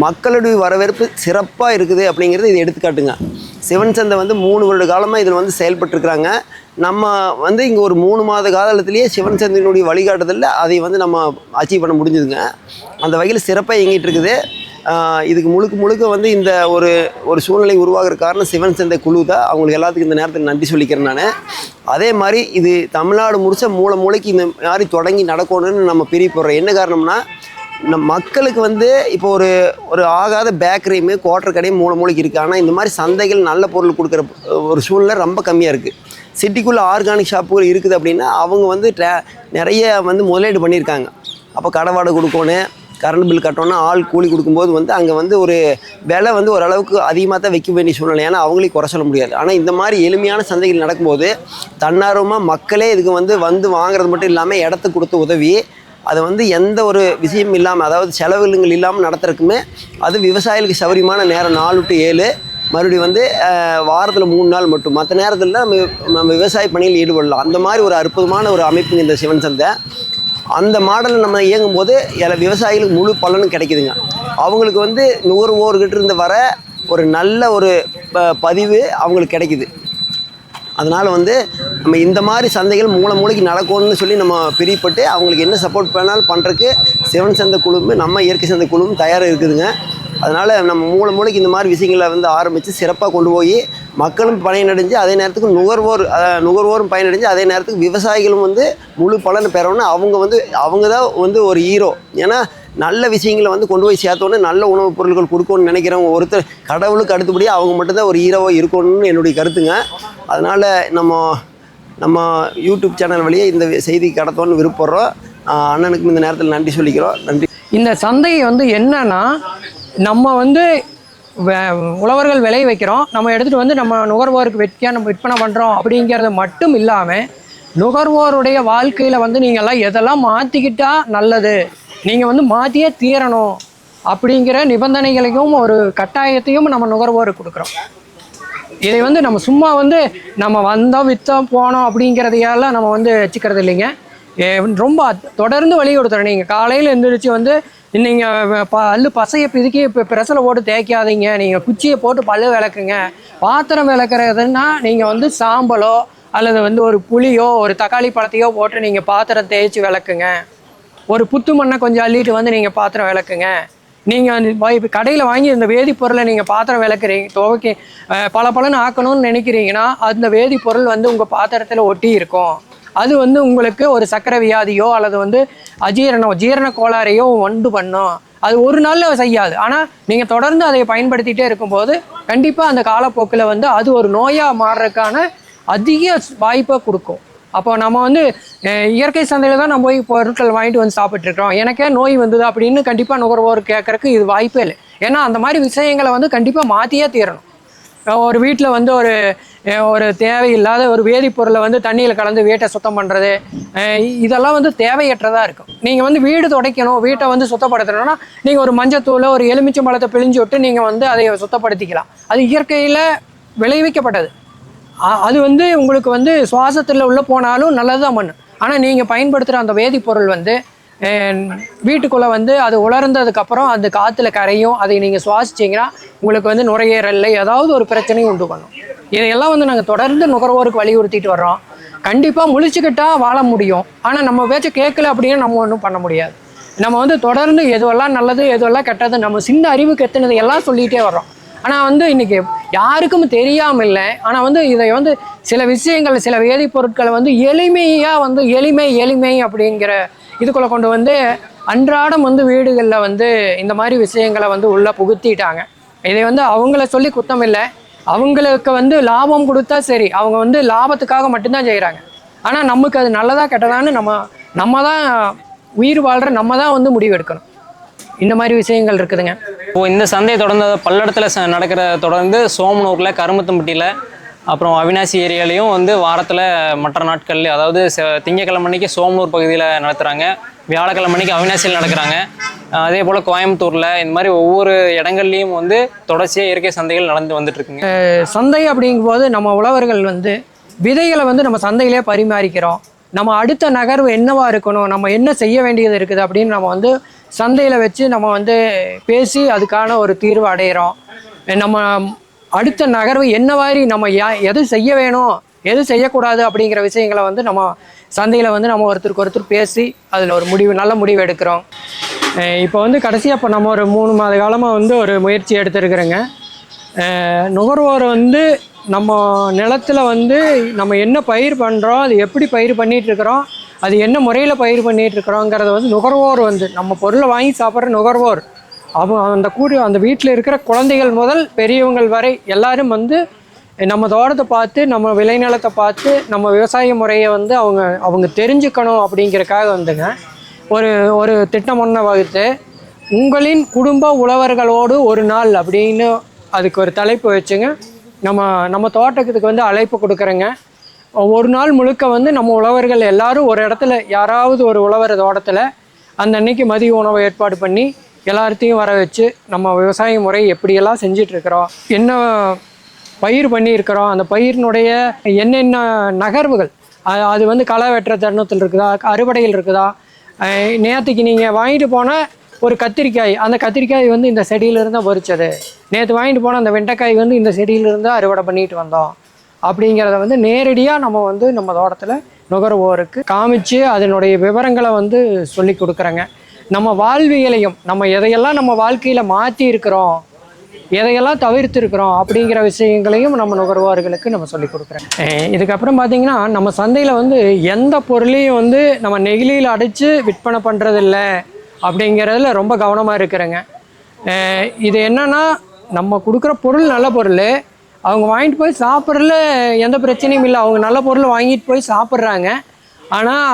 மக்களுடைய வரவேற்பு சிறப்பாக இருக்குது அப்படிங்கிறது இது எடுத்துக்காட்டுங்க. சிவன் சந்தை வந்து மூணு வருட காலமாக இதில் வந்து செயல்பட்டுருக்குறாங்க. நம்ம வந்து இங்கே ஒரு மூணு மாத காலத்திலேயே சிவன் சந்தையினுடைய வழிகாட்டுதலில் அதை வந்து நம்ம அச்சீவ் பண்ண முடிஞ்சுதுங்க. அந்த வகையில் சிறப்பாக இயங்கிட்டு இருக்குது. இதுக்கு முழுக்க முழுக்க வந்து இந்த ஒரு ஒரு சூழ்நிலை உருவாகிற காரணம் சிவன் சந்தை குழு தான். அவங்களுக்கு எல்லாத்துக்கும் இந்த நேரத்தில் நன்றி சொல்லிக்கிறேன் நான். அதே மாதிரி இது தமிழ்நாடு முடிச்ச மூளை மூளைக்கு இந்த மாதிரி தொடங்கி நடக்கணும்னு நம்ம பிரிய போடுறோம் என்ன காரணம்னா நம் மக்களுக்கு வந்து இப்போ ஒரு ஒரு ஆகாத பேக்கரியுமே குவாட்டர் கடையும் மூளை மூளைக்கு இருக்குது ஆனால் இந்த மாதிரி சந்தைகள் நல்ல பொருள் கொடுக்குற ஒரு சூழ்நிலை ரொம்ப கம்மியாக இருக்குது சிட்டிக்குள்ளே ஆர்கானிக் ஷாப்புகள் இருக்குது அப்படின்னா அவங்க வந்து நிறைய வந்து முதலீடு பண்ணியிருக்காங்க. அப்போ கடை வாடகை கொடுக்கணும். கரண்ட் பில் கட்டோன்னா ஆள் கூலி கொடுக்கும்போது வந்து அங்கே வந்து ஒரு விலை வந்து ஓரளவுக்கு அதிகமாக தான் வைக்க வேண்டிய சூழ்நிலை. ஏன்னா அவங்களையும் குறை சொல்ல முடியாது. ஆனால் இந்த மாதிரி எளிமையான சந்தைகள் நடக்கும்போது தன்னார்வமாக மக்களே இதுக்கு வந்து வந்து வாங்குறது மட்டும் இல்லாமல் இடத்த கொடுத்து உதவி அதை வந்து எந்த ஒரு விஷயம் இல்லாமல் அதாவது செலவுகள் இல்லாமல் நடத்துறதுக்குமே அது விவசாயிகளுக்கு சௌகரியமான நேரம் நாலு டு ஏழு. மறுபடியும் வந்து வாரத்தில் மூணு நாள் மட்டும். மற்ற நேரத்தில் நம்ம நம்ம விவசாய பணியில் ஈடுபடலாம். அந்த மாதிரி ஒரு அற்புதமான ஒரு அமைப்புங்க இந்த சிவன் சந்தை. அந்த மாடலில் நம்ம இயங்கும் போது விவசாயிகளுக்கு முழு பலனும் கிடைக்குதுங்க. அவங்களுக்கு வந்து நுகர்வோர்கிட்ட இருந்து வர ஒரு நல்ல ஒரு ப- பதிவு அவங்களுக்கு கிடைக்குது. அதனால் வந்து நம்ம இந்த மாதிரி சந்தைகள் மூளை மூளைக்கு நடக்கணும்னு சொல்லி நம்ம பிரிப்பட்டு அவங்களுக்கு என்ன சப்போர்ட் பண்ணாலும் பண்ணுறக்கு சிவன் சந்தை குழுவும் நம்ம இயற்கை சந்தை குழுவும் தயாராக இருக்குதுங்க. அதனால் நம்ம மூளை மூளைக்கு இந்த மாதிரி விஷயங்களை வந்து ஆரம்பித்து சிறப்பாக கொண்டு போய் மக்களும் பயனடைஞ்சு அதே நேரத்துக்கு நுகர்வோர் நுகர்வோரும் பயனடைஞ்சு அதே நேரத்துக்கு விவசாயிகளும் வந்து முழு பலனை பெறணும்னு அவங்க வந்து அவங்க தான் வந்து ஒரு ஹீரோ ஏன்னா நல்ல விஷயங்களை வந்து கொண்டு போய் சேர்த்தோன்னே நல்ல உணவுப் பொருட்கள் கொடுக்கணும்னு நினைக்கிறவங்க ஒருத்தர் கடவுளுக்கு அடுத்தபடியாக அவங்க மட்டும்தான் ஒரு ஹீரோவாக இருக்கணும்னு என்னுடைய கருத்துங்க. அதனால் நம்ம நம்ம யூடியூப் சேனல் வழியே இந்த செய்தி கடத்தோன்னு விருப்பப்படுறோம். அண்ணனுக்கும் இந்த நேரத்தில் நன்றி சொல்லிக்கிறோம். நன்றி. இந்த சந்தை வந்து என்னன்னா நம்ம வந்து உழவர்கள் விளைய வைக்கிறோம். நம்ம எடுத்துகிட்டு வந்து நம்ம நுகர்வோருக்கு வெட்டியாக நம்ம விற்பனை பண்ணுறோம் அப்படிங்கிறது மட்டும் இல்லாமல் நுகர்வோருடைய வாழ்க்கையில் வந்து நீங்கள்லாம் எதெல்லாம் மாற்றிக்கிட்டா நல்லது? நீங்கள் வந்து மாற்றியே தீரணும் அப்படிங்கிற நிபந்தனைகளையும் ஒரு கட்டாயத்தையும் நம்ம நுகர்வோருக்கு கொடுக்குறோம். இதை வந்து நம்ம சும்மா வந்து நம்ம வந்தோம் விற்றோம் போனோம் அப்படிங்கிறதையெல்லாம் நம்ம வந்து வச்சுக்கிறது இல்லைங்க. ரொம்ப தொடர்ந்து வழி கொடுத்துறேன். நீங்கள் காலையில் எழுந்திரிச்சு வந்து நீங்கள் பல்லு பசையை பிதுக்கி இப்போ பிரஸில் போட்டு தேய்க்காதீங்க. நீங்கள் குச்சியை போட்டு பல்லு விளக்குங்க. பாத்திரம் விளக்குறதுன்னா நீங்கள் வந்து சாம்பலோ அல்லது வந்து ஒரு புளியோ ஒரு தக்காளி பழத்தையோ போட்டு நீங்கள் பாத்திரம் தேய்ச்சி விளக்குங்க. ஒரு புத்து மண்ணை கொஞ்சம் அள்ளிட்டு வந்து நீங்கள் பாத்திரம் விளக்குங்க. நீங்கள் கடையில் வாங்கி இந்த வேதிப்பொருளை நீங்கள் பாத்திரம் விளக்குறீங்க துவைக்கி பல பலன்னு ஆக்கணும்னு நினைக்கிறீங்கன்னா அந்த வேதிப்பொருள் வந்து உங்கள் பாத்திரத்தில் ஒட்டி இருக்கும். அது வந்து உங்களுக்கு ஒரு சக்கரை வியாதியோ அல்லது வந்து அஜீரணம் ஜீரண கோளாறையோ ஒன்று பண்ணும். அது ஒரு நாளில் செய்யாது. ஆனால் நீங்கள் தொடர்ந்து அதை பயன்படுத்திகிட்டே இருக்கும்போது கண்டிப்பாக அந்த காலப்போக்கில் வந்து அது ஒரு நோயாக மாறுறதுக்கான அதிக வாய்ப்பை கொடுக்கும். அப்போ நம்ம வந்து இயற்கை சந்தையில் தான் நம்ம போய் பொருட்கள் வாங்கிட்டு வந்து சாப்பிட்ருக்கோம் எனக்கே நோய் வந்தது அப்படின்னு கண்டிப்பாக நுகர்வோர் கேட்கறக்கு இது வாய்ப்பே இல்லை. ஏன்னா அந்த மாதிரி விஷயங்களை வந்து கண்டிப்பாக மாற்றியே தீரணும். ஒரு வீட்டில் வந்து ஒரு ஒரு தேவையில்லாத ஒரு வேதிப்பொருளை வந்து தண்ணியில் கலந்து வீட்டை சுத்தம் பண்ணுறது இதெல்லாம் வந்து தேவையற்றதாக இருக்கும். நீங்கள் வந்து வீடு துடைக்கணும் வீட்டை வந்து சுத்தப்படுத்தணும்னா நீங்கள் ஒரு மஞ்சத்தூளை ஒரு எலுமிச்சை பழத்தை பிழிஞ்சு விட்டு நீங்கள் வந்து அதை சுத்தப்படுத்திக்கலாம். அது இயற்கையில் விளைவிக்கப்பட்டது. அது வந்து உங்களுக்கு வந்து சுவாசத்தில் உள்ளே போனாலும் நல்லது தான் பண்ணும் ஆனால் நீங்கள் பயன்படுத்துகிற அந்த வேதிப்பொருள் வந்து வீட்டுக்குள்ளே வந்து அது உலர்ந்ததுக்கப்புறம் அந்த காற்றுல கரையும் அதை நீங்கள் சுவாசிச்சிங்கன்னா உங்களுக்கு வந்து நுரையீரலில் ஏதாவது ஒரு பிரச்சனையும் உண்டு பண்ணும். இதையெல்லாம் வந்து நாங்கள் தொடர்ந்து நுகர்வோருக்கு வலியுறுத்திட்டு வர்றோம். கண்டிப்பாக முழிச்சுக்கிட்டால் வாழ முடியும். ஆனால் நம்ம பேச்ச கேட்கல அப்படின்னு நம்ம ஒன்றும் பண்ண முடியாது. நம்ம வந்து தொடர்ந்து எதுவெல்லாம் நல்லது எதுவெல்லாம் கெட்டது நம்ம சின்ன அறிவுக்கு எத்தனை எல்லாம் சொல்லிகிட்டே வர்றோம். ஆனால் வந்து இன்னைக்கு யாருக்கும் தெரியாமல் இல்லை ஆனால் வந்து இதை வந்து சில விஷயங்கள் சில வேதிப்பொருட்களை வந்து எளிமையாக வந்து எளிமை எளிமை அப்படிங்கிற இதுக்குள்ளே கொண்டு வந்து அன்றாடம் வந்து வீடுகளில் வந்து இந்த மாதிரி விஷயங்களை வந்து உள்ளே புகுத்திட்டாங்க. இதை வந்து அவங்கள சொல்லி குத்தம் இல்லை. அவங்களுக்கு வந்து லாபம் கொடுத்தா சரி. அவங்க வந்து லாபத்துக்காக மட்டும்தான் செய்கிறாங்க ஆனால் நமக்கு அது நல்லதாக கெட்டதான்னு நம்ம நம்ம தான் உயிர் வாழ்கிற நம்ம தான் வந்து முடிவு எடுக்கணும் இந்த மாதிரி விஷயங்கள் இருக்குதுங்க. இப்போ இந்த சந்தை தொடர்ந்து பல்லடத்தில் ச நடக்கிற தொடர்ந்து சோமனூரில் கருமத்தம்பட்டியில் அப்புறம் அவினாசி ஏரியாலையும் வந்து வாரத்தில் மற்ற நாட்கள் அதாவது செ- திங்கட்கிழமை அன்னைக்கு சோமனூர் பகுதியில் நடத்துகிறாங்க வியாழக்கிழமை அன்னைக்கு அவினாசியில் நடக்கிறாங்க. அதே போல் கோயம்புத்தூரில் இந்த மாதிரி ஒவ்வொரு இடங்கள்லையும் வந்து தொடர்ச்சியாக இயற்கை சந்தைகள் நடந்து வந்துட்டுருக்குங்க. சந்தை சந்தை அப்படிங்கும்போது நம்ம உழவர்கள் வந்து விதைகளை வந்து நம்ம சந்தையிலே பரிமாறிக்கிறோம். நம்ம அடுத்த நகர்வு என்னவா இருக்கணும் நம்ம என்ன செய்ய வேண்டியது இருக்குது அப்படின்னு நம்ம வந்து சந்தையில் வச்சு நம்ம வந்து பேசி அதுக்கான ஒரு தீர்வு அடையிறோம். நம்ம அடுத்த நகர்வு என்ன மாதிரி நம்ம எது செய்ய வேணும் எது செய்யக்கூடாது அப்படிங்கிற விஷயங்களை வந்து நம்ம சந்தையில் வந்து நம்ம ஒருத்தருக்கு ஒருத்தர் பேசி அதில் ஒரு முடிவு நல்ல முடிவு எடுக்கிறோம். இப்போ வந்து கடைசியாக இப்போ நம்ம ஒரு மூணு மாத காலமாக வந்து ஒரு முயற்சி எடுத்துருக்குறோங்க. நுகர்வோர் வந்து நம்ம நிலத்துல வந்து நம்ம என்ன பயிர் பண்ணுறோம் அது எப்படி பயிர் பண்ணிகிட்ருக்குறோம் அது என்ன முறையில் பயிர் பண்ணிகிட்ருக்குறோங்கிறத வந்து நுகர்வோர் வந்து நம்ம பொருளை வாங்கி சாப்பிட்ற நுகர்வோர் அவங்க அந்த கூடி அந்த வீட்டில் இருக்கிற குழந்தைகள் முதல் பெரியவங்கள் வரை எல்லாரும் வந்து நம்ம தோட்டத்தை பார்த்து நம்ம விளைநிலத்தை பார்த்து நம்ம விவசாய முறையை வந்து அவங்க அவங்க தெரிஞ்சுக்கணும் அப்படிங்கிறக்காக வந்துங்க. ஒரு ஒரு திட்டம் ஒன்றை வகுத்து உங்களின் குடும்ப உழவர்களோடு ஒரு நாள் அப்படின்னு அதுக்கு ஒரு தலைப்பு வச்சுங்க. நம்ம நம்ம தோட்டத்துக்கு வந்து அழைப்பு கொடுக்குறேங்க. ஒரு நாள் முழுக்க வந்து நம்ம உழவர்கள் எல்லாரும் ஒரு இடத்துல யாராவது ஒரு உழவர் தோட்டத்தில் அந்த அன்னைக்கு மதிய உணவை ஏற்பாடு பண்ணி எல்லாத்தையும் வர வச்சு நம்ம விவசாய முறை எப்படியெல்லாம் செஞ்சிட்ருக்கிறோம் என்ன பயிர் பண்ணியிருக்கிறோம் அந்த பயிரினுடைய என்னென்ன நகர்வுகள் அது அது வந்து களை வெட்டுற தருணத்தில் இருக்குதா அறுவடையில் இருக்குதா நேற்றுக்கு நீங்கள் வாங்கிட்டு போன ஒரு கத்திரிக்காய் அந்த கத்திரிக்காய் வந்து இந்த செடியிலிருந்து தான் பொறிச்சது நேற்று வாங்கிட்டு போன அந்த வெண்டைக்காய் வந்து இந்த செடியிலிருந்து அறுவடை பண்ணிட்டு வந்தோம். அப்படிங்கிறத வந்து நேரடியாக நம்ம வந்து நம்ம தோட்டத்தில் நுகர்வோருக்கு காமிச்சு அதனுடைய விவரங்களை வந்து சொல்லி கொடுக்குறேங்க. நம்ம வாழ்வியலையும் நம்ம எதையெல்லாம் நம்ம வாழ்க்கையில் மாற்றி இருக்கிறோம் எதையெல்லாம் தவிர்த்து இருக்கிறோம் அப்படிங்கிற விஷயங்களையும் நம்ம நுகர்வோர்களுக்கு நம்ம சொல்லி கொடுக்குறேன். இதுக்கப்புறம் பார்த்தீங்கன்னா நம்ம சந்தையில் வந்து எந்த பொருளையும் வந்து நம்ம நெகிழியில் அடைச்சு விற்பனை பண்ணுறதில்ல அப்படிங்கிறதுல ரொம்ப கவனமாக இருக்கிறேங்க. இது என்னென்னா நம்ம கொடுக்குற பொருள் நல்ல பொருள் அவங்க வாங்கிட்டு போய் சாப்பிட்றதுல எந்த பிரச்சனையும் இல்லை அவங்க நல்ல பொருள் வாங்கிட்டு போய் சாப்பிட்றாங்க. ஆனால்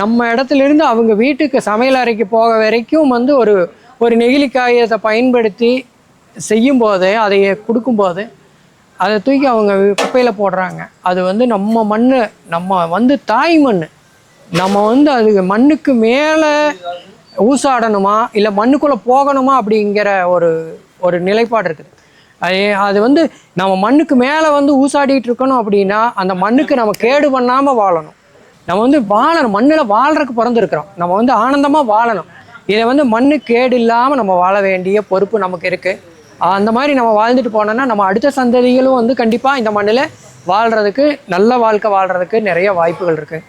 நம்ம இடத்துல இருந்து அவங்க வீட்டுக்கு சமையல் அறைக்கு போக வரைக்கும் வந்து ஒரு ஒரு நெகிழி காயத்தை பயன்படுத்தி செய்யும்போது அதை கொடுக்கும்போது அதை தூக்கி அவங்க குப்பையில் போடுறாங்க. அது வந்து நம்ம மண் நம்ம வந்து தாய் மண் நம்ம வந்து அது மண்ணுக்கு மேலே ஊசாடணுமா இல்லை மண்ணுக்குள்ளே போகணுமா அப்படிங்கிற ஒரு ஒரு நிலைப்பாடு இருக்குது. அது அது வந்து நம்ம மண்ணுக்கு மேலே வந்து ஊசாடிட்டு இருக்கணும் அப்படின்னா அந்த மண்ணுக்கு நம்ம கேடு பண்ணாமல் வாழணும். நம்ம வந்து வாழணும் மண்ணில் வாழ்றதுக்கு பிறந்திருக்கிறோம். நம்ம வந்து ஆனந்தமாக வாழணும். இதை வந்து மண்ணு கேடு இல்லாமல் நம்ம வாழ வேண்டிய பொறுப்பு நமக்கு இருக்குது அந்த மாதிரி நம்ம வாழ்ந்துட்டு போனோம்னா நம்ம அடுத்த சந்ததிகளும் வந்து கண்டிப்பாக இந்த மண்ணில் வாழ்கிறதுக்கு நல்ல வாழ்க்கை வாழ்கிறதுக்கு நிறைய வாய்ப்புகள் இருக்குது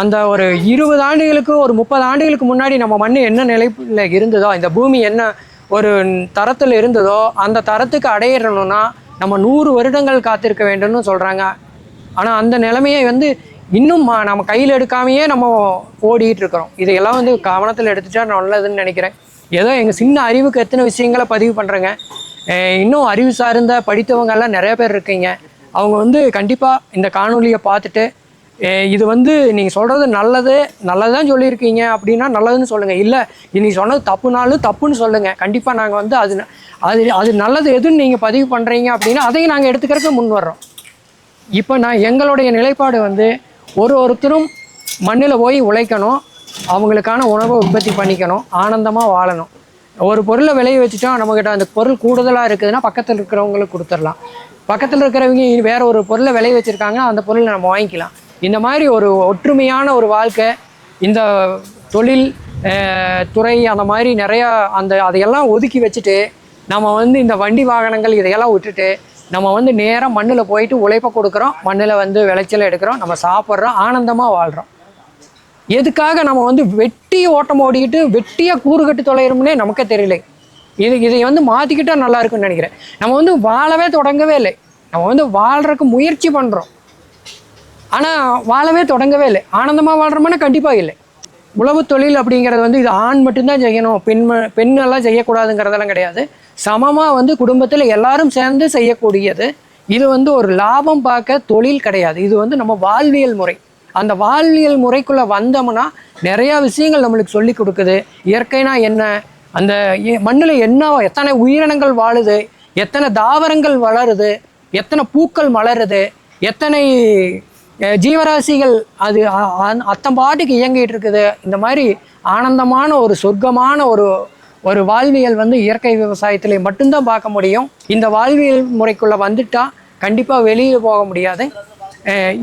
அந்த ஒரு இருபது ஆண்டுகளுக்கு ஒரு முப்பது ஆண்டுகளுக்கு முன்னாடி நம்ம மண் என்ன நிலைப்பில் இருந்ததோ இந்த பூமி என்ன ஒரு தரத்தில் இருந்ததோ அந்த தரத்துக்கு அடையிறணும்னா நம்ம நூறு வருடங்கள் காத்திருக்க வேண்டும்னு சொல்கிறாங்க ஆனால் அந்த நிலைமையை வந்து இன்னும் நம்ம கையில் எடுக்காமையே நம்ம ஓடிட்டு இருக்கிறோம். இதையெல்லாம் வந்து கவனத்தில் எடுத்துட்டா நல்லதுன்னு நினைக்கிறேன். ஏதோ எங்கள் சின்ன அறிவுக்கு எத்தனை விஷயங்களை பதிவு பண்ணுறேங்க இன்னும் அறிவு சார்ந்த படித்தவங்கெல்லாம் நிறைய பேர் இருக்கீங்க. அவங்க வந்து கண்டிப்பாக இந்த காணொலியை பார்த்துட்டு இது வந்து நீங்கள் சொல்கிறது நல்லது நல்லதான் சொல்லியிருக்கீங்க அப்படின்னா நல்லதுன்னு சொல்லுங்கள் இல்லை நீங்கள் சொன்னது தப்புனாலும் தப்புன்னு சொல்லுங்கள் கண்டிப்பாக நாங்கள் வந்து அது அது அது நல்லது எதுன்னு நீங்கள் பதிவு பண்ணுறீங்க அப்படின்னா அதையும் நாங்கள் எடுத்துக்கிறதுக்கு முன் வர்றோம். இப்போ நான் எங்களுடைய நிலைப்பாடு வந்து ஒரு ஒருத்தரும் மண்ணில் போய் உழைக்கணும். அவங்களுக்கான உணவை உற்பத்தி பண்ணிக்கணும். ஆனந்தமாக வாழணும். ஒரு பொருளை விளைய வச்சுட்டோம் நம்மக்கிட்ட அந்த பொருள் கூடுதலாக இருக்குதுன்னா பக்கத்தில் இருக்கிறவங்களுக்கு கொடுத்துடலாம். பக்கத்தில் இருக்கிறவங்க வேற ஒரு பொருளை விளைய வச்சுருக்காங்கன்னா அந்த பொருளை நம்ம வாங்கிக்கலாம். இந்த மாதிரி ஒரு ஒற்றுமையான ஒரு வாழ்க்கை இந்த தொழில் துறை அந்த மாதிரி நிறையா அந்த அதையெல்லாம் ஒதுக்கி வச்சுட்டு நம்ம வந்து இந்த வண்டி வாகனங்கள் இதையெல்லாம் விட்டுட்டு நம்ம வந்து நேராக மண்ணில் போயிட்டு உழைப்பை கொடுக்குறோம் மண்ணில் வந்து விளைச்சல் எடுக்கிறோம் நம்ம சாப்பிட்றோம் ஆனந்தமாக வாழ்கிறோம் எதுக்காக நம்ம வந்து வெட்டி ஓட்டம் ஓடிக்கிட்டு வெட்டியாக கூறு கட்டி தொலைகிறோம்னே நமக்கே தெரியல. இது இதை வந்து மாற்றிக்கிட்டால் நல்லா இருக்கும்னு நினைக்கிறேன். நம்ம வந்து வாழவே தொடங்கவே இல்லை. நம்ம வந்து வாழ்கிறதுக்கு முயற்சி பண்ணுறோம் ஆனால் வாழவே தொடங்கவே இல்லை. ஆனந்தமாக வாழ்கிறோம்னா கண்டிப்பாக இல்லை. உழவு தொழில் அப்படிங்கிறது வந்து இது ஆண் மட்டும்தான் செய்யணும் பெண் பெண்ணெல்லாம் செய்யக்கூடாதுங்கிறதெல்லாம் கிடையாது. சமமாக வந்து குடும்பத்தில் எல்லாரும் சேர்ந்து செய்யக்கூடியது. இது வந்து ஒரு லாபம் பார்க்க தொழில் கிடையாது. இது வந்து நம்ம வாழ்வியல் முறை. அந்த வாழ்வியல் முறைக்குள்ளே வந்தோம்னா நிறையா விஷயங்கள் நம்மளுக்கு சொல்லி கொடுக்குது. இயற்கைனா என்ன? அந்த மண்ணில் என்ன எத்தனை உயிரினங்கள் வாழுது? எத்தனை தாவரங்கள் வளருது? எத்தனை பூக்கள் மலருது? எத்தனை ஜீவராசிகள் அது அ- இயங்கிட்டு இருக்குது. இந்த மாதிரி ஆனந்தமான ஒரு சொர்க்கமான ஒரு ஒரு வாழ்வியல் வந்து இயற்கை விவசாயத்திலே மட்டும்தான் பார்க்க முடியும். இந்த வாழ்வியல் முறைக்குள்ளே வந்துட்டா கண்டிப்பாக வெளியே போக முடியாது.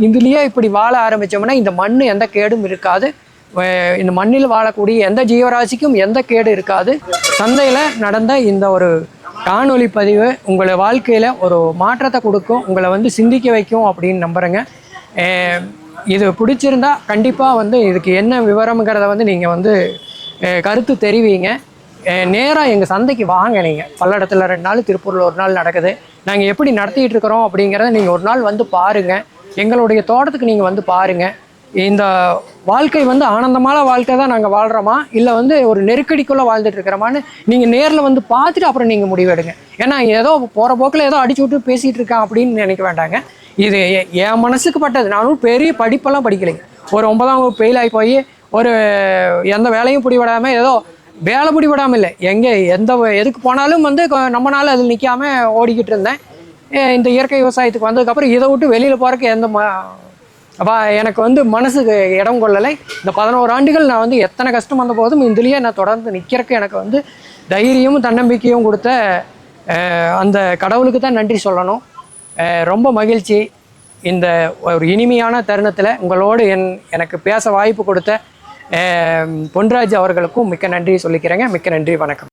இதுலேயே இப்படி வாழ ஆரம்பித்தோம்னா இந்த மண் எந்த கேடும் இருக்காது. இந்த மண்ணில் வாழக்கூடிய எந்த ஜீவராசிக்கும் எந்த கேடு இருக்காது. சந்தையில் நடந்த இந்த ஒரு காணொலி பதிவு உங்களை வாழ்க்கையில் ஒரு மாற்றத்தை கொடுக்கும். உங்களை வந்து சிந்திக்க வைக்கும் அப்படின்னு நம்புகிறேங்க இது பிடிச்சிருந்தா கண்டிப்பாக வந்து இதுக்கு என்ன விவரம்ங்கிறத வந்து நீங்கள் வந்து கருத்து தெரிவிங்க. நேராக எங்கள் சந்தைக்கு வாங்க நீங்கள் பல்லடத்தில் ரெண்டு நாள் திருப்பூரில் ஒரு நாள் நடக்குது. நாங்கள் எப்படி நடத்திட்டு இருக்கிறோம் அப்படிங்கிறத நீங்கள் ஒரு நாள் வந்து பாருங்கள் எங்களுடைய தோட்டத்துக்கு நீங்கள் வந்து பாருங்கள் இந்த வாழ்க்கை வந்து ஆனந்தமான வாழ்க்கை தான் நாங்கள் வாழ்கிறோமா இல்லை வந்து ஒரு நெருக்கடிக்குள்ளே வாழ்ந்துட்டு இருக்கிறோமான்னு நீங்கள் நேரில் வந்து பார்த்துட்டு அப்புறம் நீங்கள் முடிவெடுங்க. ஏன்னா ஏதோ போகிற போக்கில் ஏதோ அடிச்சு விட்டு பேசிகிட்டு இருக்கான் அப்படின்னு நினைக்க வேண்டாங்க. இது என் மனசுக்கு பட்டது. நானும் பெரிய படிப்பெல்லாம் படிக்கலைங்க. ஒரு ஒன்பதாம் வகுப்பு ஃபெயில் ஆகி போய் ஒரு எந்த வேலையும் பிடிபடாமல் ஏதோ வேலை பிடிபடாமல் இல்லை எங்கே எந்த எதுக்கு போனாலும் வந்து கொ- நம்மனால அதில் நிற்காமல் ஓடிக்கிட்டு இருந்தேன். இந்த இயற்கை விவசாயத்துக்கு வந்ததுக்கப்புறம் இதை விட்டு வெளியில் போகிறக்கு எந்த ம எனக்கு வந்து மனசுக்கு இடம் கொள்ளலை. இந்த பதினோரு ஆண்டுகள் நான் வந்து எத்தனை கஷ்டம் வந்த போதும் இதுலேயே நான் தொடர்ந்து நிற்கிறக்கு எனக்கு வந்து தைரியமும் தன்னம்பிக்கையும் கொடுத்த அந்த கடவுளுக்கு தான் நன்றி சொல்லணும். ரொம்ப மகிழ்ச்சி. இந்த ஒரு இனிமையான தருணத்தில் உங்களோடு என் எனக்கு பேச வாய்ப்பு கொடுத்த பொன்ராஜ் அவர்களுக்கும் மிக்க நன்றி சொல்லிக்கிறேங்க. மிக்க நன்றி வணக்கம்.